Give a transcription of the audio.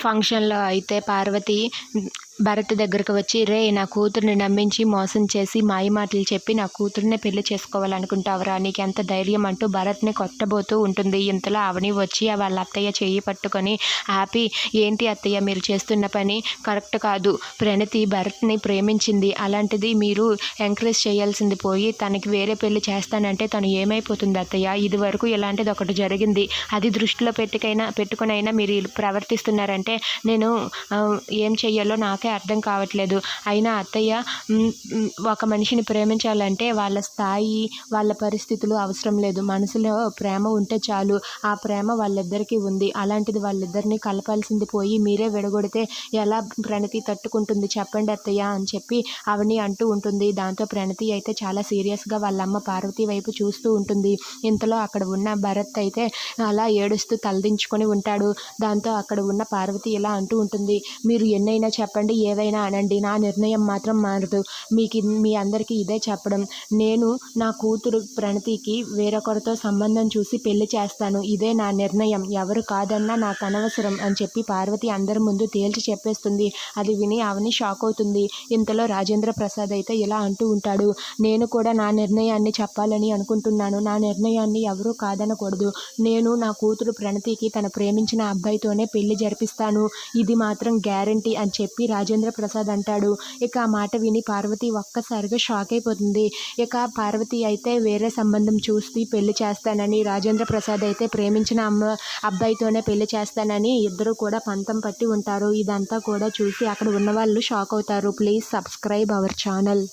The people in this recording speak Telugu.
ఫంక్షన్లో అయితే పార్వతి భరత్ దగ్గరకు వచ్చి రే నా కూతుర్ని నమ్మించి మోసం చేసి మాయ మాటలు చెప్పి నా కూతుర్నే పెళ్ళి చేసుకోవాలనుకుంటావురా? నీకు ఎంత ధైర్యం అంటూ భరత్ని కొట్టబోతూ ఉంటుంది. ఇంతలో అవని వచ్చి వాళ్ళ అత్తయ్య చెయ్యి పట్టుకొని హ్యాపీ ఏంటి అత్తయ్య మీరు చేస్తున్న పని? కరెక్ట్ కాదు. ప్రణతి భరత్ని ప్రేమించింది. అలాంటిది మీరు ఎంకరేజ్ చేయాల్సింది పోయి తనకి వేరే పెళ్ళి చేస్తానంటే తను ఏమైపోతుంది అత్తయ్య? ఇది వరకు ఇలాంటిది ఒకటి జరిగింది. అది దృష్టిలో పెట్టుకైనా పెట్టుకునైనా మీరు ప్రవర్తిస్తున్నారంటే నేను ఏం చెయ్యాలో నాకు అర్థం కావట్లేదు. అయినా అత్తయ్య ఒక మనిషిని ప్రేమించాలంటే వాళ్ళ స్థాయి వాళ్ళ పరిస్థితులు అవసరం లేదు. మనసులో ప్రేమ ఉంటే చాలు. ఆ ప్రేమ వాళ్ళిద్దరికీ ఉంది. అలాంటిది వాళ్ళిద్దరిని కలపాల్సింది పోయి మీరే విడగొడితే ఎలా ప్రణతి తట్టుకుంటుంది చెప్పండి అత్తయ్య అని చెప్పి అవని అంటూ ఉంటుంది. దాంతో ప్రణతి అయితే చాలా సీరియస్గా వాళ్ళ అమ్మ పార్వతి వైపు చూస్తూ ఉంటుంది. ఇంతలో అక్కడ ఉన్న భరత్ అయితే అలా ఏడుస్తూ తలదించుకొని ఉంటాడు. దాంతో అక్కడ ఉన్న పార్వతి ఇలా అంటూ ఉంటుంది. మీరు ఎన్నైనా చెప్పండి ఏవైనా అనండి నా నిర్ణయం మాత్రం మారదు. మీకు మీ అందరికీ ఇదే చెప్పడం. నేను నా కూతురు ప్రణతికి వేరొకరితో సంబంధం చూసి పెళ్ళి చేస్తాను. ఇదే నా నిర్ణయం. ఎవరు కాదన్నా నాకు అనవసరం అని చెప్పి పార్వతి అందరి ముందు తేల్చి చెప్పేస్తుంది. అది విని అవని షాక్ అవుతుంది. ఇంతలో రాజేంద్ర ప్రసాద్ అయితే ఇలా అంటూ ఉంటాడు. నేను కూడా నా నిర్ణయాన్ని చెప్పాలని అనుకుంటున్నాను. నా నిర్ణయాన్ని ఎవరూ కాదనకూడదు. నేను నా కూతురు ప్రణతికి తన ప్రేమించిన అబ్బాయితోనే పెళ్ళి జరిపిస్తాను. ఇది మాత్రం గ్యారంటీ అని చెప్పి రాజేంద్ర ప్రసాద్ అంటాడు. ఇక ఆ మాట విని పార్వతి ఒక్కసారిగా షాక్ అయిపోతుంది. ఇక పార్వతి అయితే వేరే సంబంధం చూసి పెళ్ళి చేస్తానని రాజేంద్ర ప్రసాద్ అయితే ప్రేమించిన అమ్మ అబ్బాయితోనే పెళ్ళి చేస్తానని ఇద్దరు కూడా పంతం పట్టి ఉంటారు. ఇదంతా కూడా చూసి అక్కడ ఉన్న వాళ్ళు షాక్ అవుతారు. Please subscribe our channel.